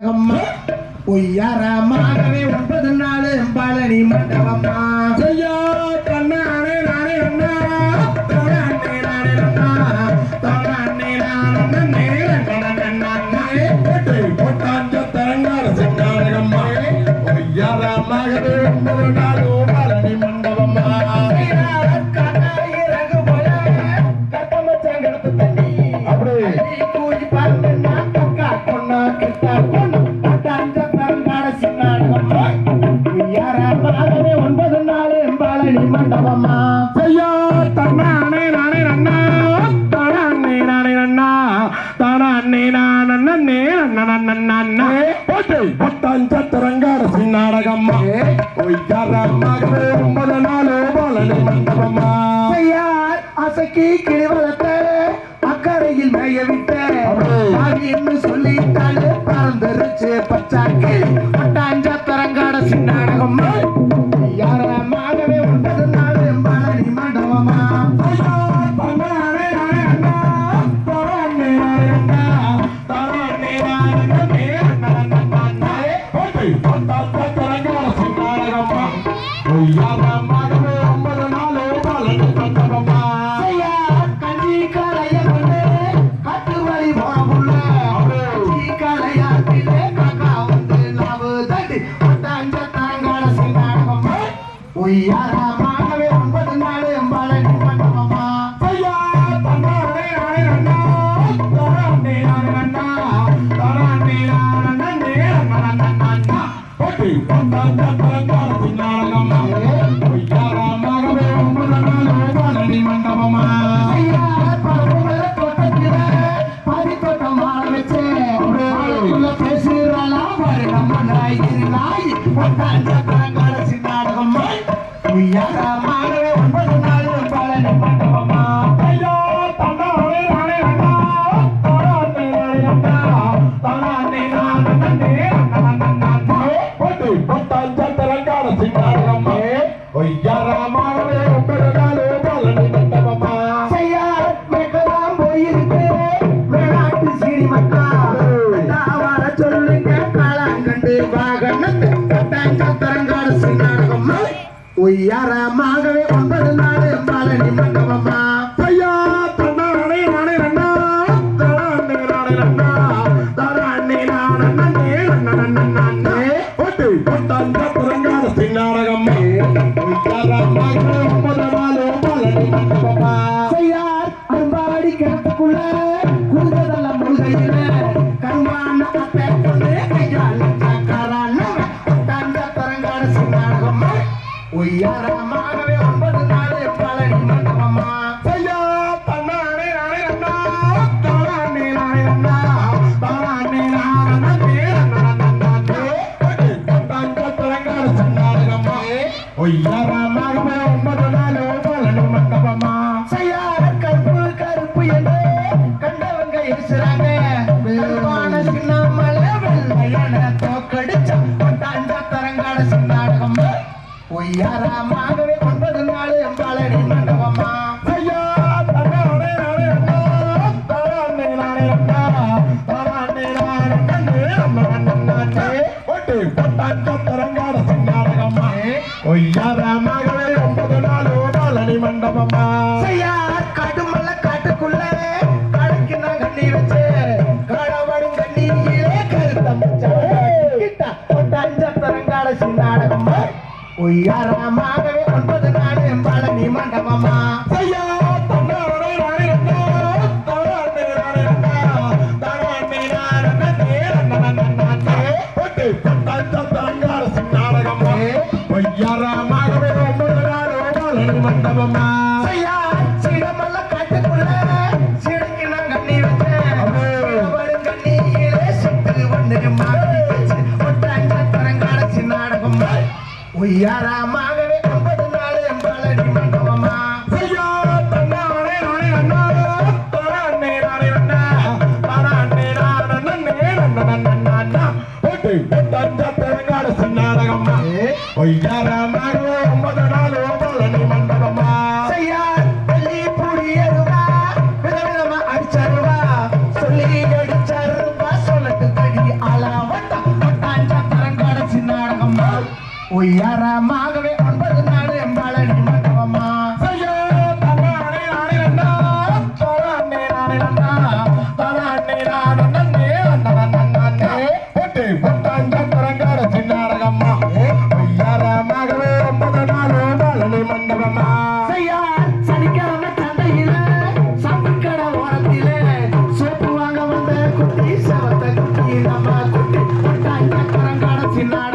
அம்மா பொய்யாரமாகவே ஒன்பது நாள் பழனி மண்டபம்மா. பழனி மண்டபம்மா ஐயா தன்னானே நானே அண்ணா தானே நானே அண்ணா தானே நானே அண்ணா கோட்டை கோட்டாஞ்ச தரங்கார சிங்காரகம்மா ஒய்யாரமாகவே ஒன்பது நாளும் பழனி மண்டபம்மா ஐயார் அசக்கி கிளி வளர்த்த அக்கறையில் மேய விட்ட ஆவின்னு சொல்லிட்டாலே பறந்துருச்சு பச்சா கிளி பட்டாஞ்ச நாய் இரு நாய் பட்டாஞ்ச தரங்காட சின்னாடகம் ஒய்யாரமாகவே ஒன்பது நாள் பழனி மண்டபமா ஐயா தன்னானே ஒய்யாரமாகவே ஒன்பது நாள் பழனி மண்டபமா ஐயா தன்னானே நானே ஒன்பது பழனி அரும்பாடி கிணத்துக்குள்ள முழுகையில கருமான ஒய்யாரமாகவே ஒன்பது நாள் பழனி மண்டபமா ஐயா தன்னானே நானே அண்ணா தானே நானே அண்ணா தானே நானே அண்ணா கோட்டை கோட்டாஞ்ச தரங்கார சிங்காரகம்மா ஒய்யாரமாகவே ஒன்பது நாளும் பழனி மண்டபம்மா செய்யார் கருப்பு கருப்பு என்று கண்டவங்க இருக்கிறாங்க ஒய்யாரமாகவே ஒன்பது நாள் பழனி மண்டபமா ஐயா தன்னானே நானே அண்ணா தானே நானே அண்ணா தானே நானே அண்ணா கோட்டை கோட்டாஞ்ச தரங்கார சிங்காரகம்மா. ஒய்யாரமாகவே ஒன்பது நாளும் பழனி மண்டபம்மா. செய்யார் காட்டுமல்ல காட்டுக்குள்ள கடைக்கு நான் கண்ணி வச்சு கடவடும் கண்ணியிலே கருத்தம் கிட்ட கொண்டாஞ்ச தரங்காட சின்னாடகம் ஒய்யாரமாகவே ஒன்பது ஒய்யாரமாகவே ஒன்பது நாள் Tonight.